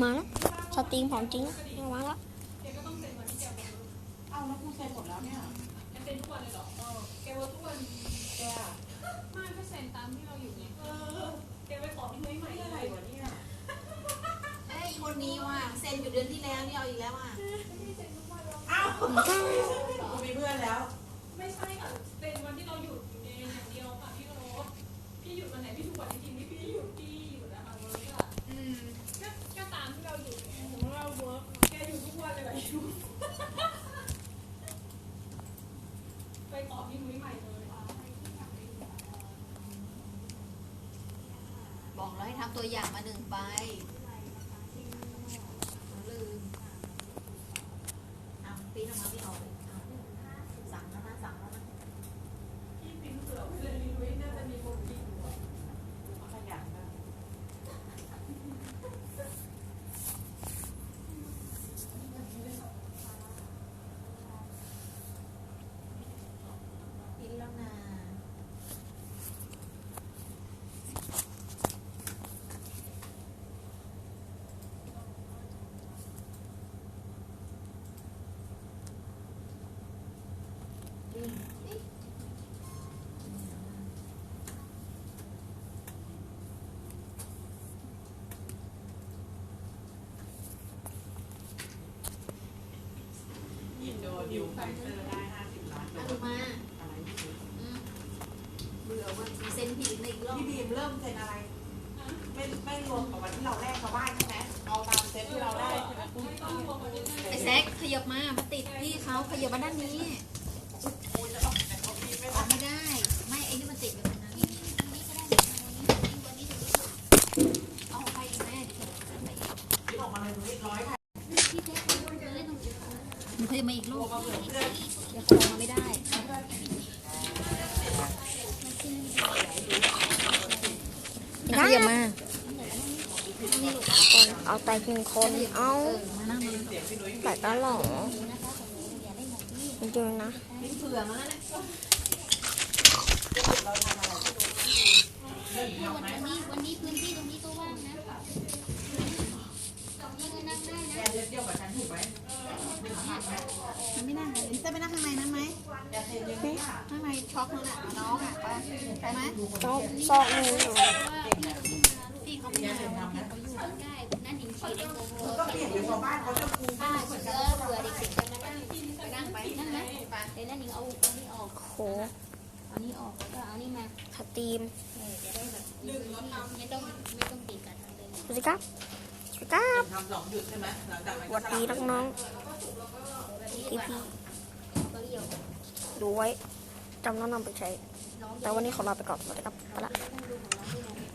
มาแล้วสตรีมของจริงแล้วมาแล้วเอาแล้วกูเซ็นหมดแล้วเนี่ยแกเป็นทุกวันเลยเหรอเออแกว่าทุกวันแกอะไม่ก็เซ็นตามที่เราอยู่ไงเออแกไปขอพี่นุ้ยใหม่นี่อะอะไรไรวะเนี่ยไอ้ยคนนี้ว่ะเซ็นอยู่เดือนที่แล้วนี่เอาอีกแล้วอะอ้าวกูมีเพื่อนแล้ว ไม่ใช่ค่ะเซ็นวันที่เราหยุดอยู่เองอย่างเดียวค่ะพี่โรสพี่หยุดวันไหนพี่ทุกวันจริงๆที่พี่หยุดพี่หยุดนะคะเวิร์กอะ อืม ก็ก็ตามที่เราหยุดไงสมมติเราเวิร์กแกอยู่ทุกวันเลยเหรออยู่ ไปขอพี่นุ้ยใหม่เลยบอกแล้วให้ทำตัวอย่างมาหนึ่งไปลืมเอาปีนออกมาไม่ออกเลยเอาสั่งแล้วนะสั่งแล้วนะ พี่ปิ๊งเสือไปเลยพี่นุ้ยน่าจะมีคนกินอยู่อะ ขยันนะ ปีนแล้วนะ อินโดดิวไฟเตอร์ได้ห้าสิบล้านโดเอาสดูมาอะไรพี่บีมอืมเบื่อว่าเซ็นผิดในอีกรอบพี่บีมเริ่มเซ็นอะไรไม่ไม่รวมกับวันที่เราแลกชาวบ้านใช่ไหมเอาตามเซ็ตที่เราได้ใช่ไหมไม่ต้องรวมวันนี้ไอ้แซกขยับมามาติดพี่เขาขยับมาด้านนี้กูจะ ออกแต่เขาไม่ได้ไม่ได้ ไม่ไอ้นี่มันติดอยู่ตรงนั้นเอาของใครอีกแม่เดี๋ยวฉันไปอีกที่ออกมาเลยนุ้ยร้อยค่ะมันเคยมาอีกลูกเดี๋ยวเขาลงมาไม่ได้ ขยับมา เอาแต่เพียงคน เอาเออมานั่งมาเสียงพี่นุ้ยแต่ก็หลอ จริงนะลิ้นเผื่อมาแล้วนะเราทำอะไมวันนี้วันนี้พื้นที่ตรงนี้ก็ว่างนะตรงนี้ก็นั่งได้แกนะเลยวกับฉันถูกไหมทำไม่ไม่นั่งลินจะไปนั่งข้างในนั้นไหมข้างในช็อกนั่นแหละน้องอะไปไปไหมต้องซอกมือหน่ เดี๋ยวนั่นหนิงเอาอันนี้ออกโหเอานี้ออกแล้วก็เอานี่มาสตรีมเออจะได้แบบดึงแล้วทำไม่ต้องไม่ต้องติดกันเลยสวัสดีครับสวัสดีครับทำสองหยุดใช่ไหมหลังจากนั้นสวัสดีน้องๆที่พี่ก็เรียวดูไว้จำน้องนำไปใช้ แต่วันนี้ขอลาไปก่อนสวัสดีครับไปละต้องดูของน้องด้วยนะ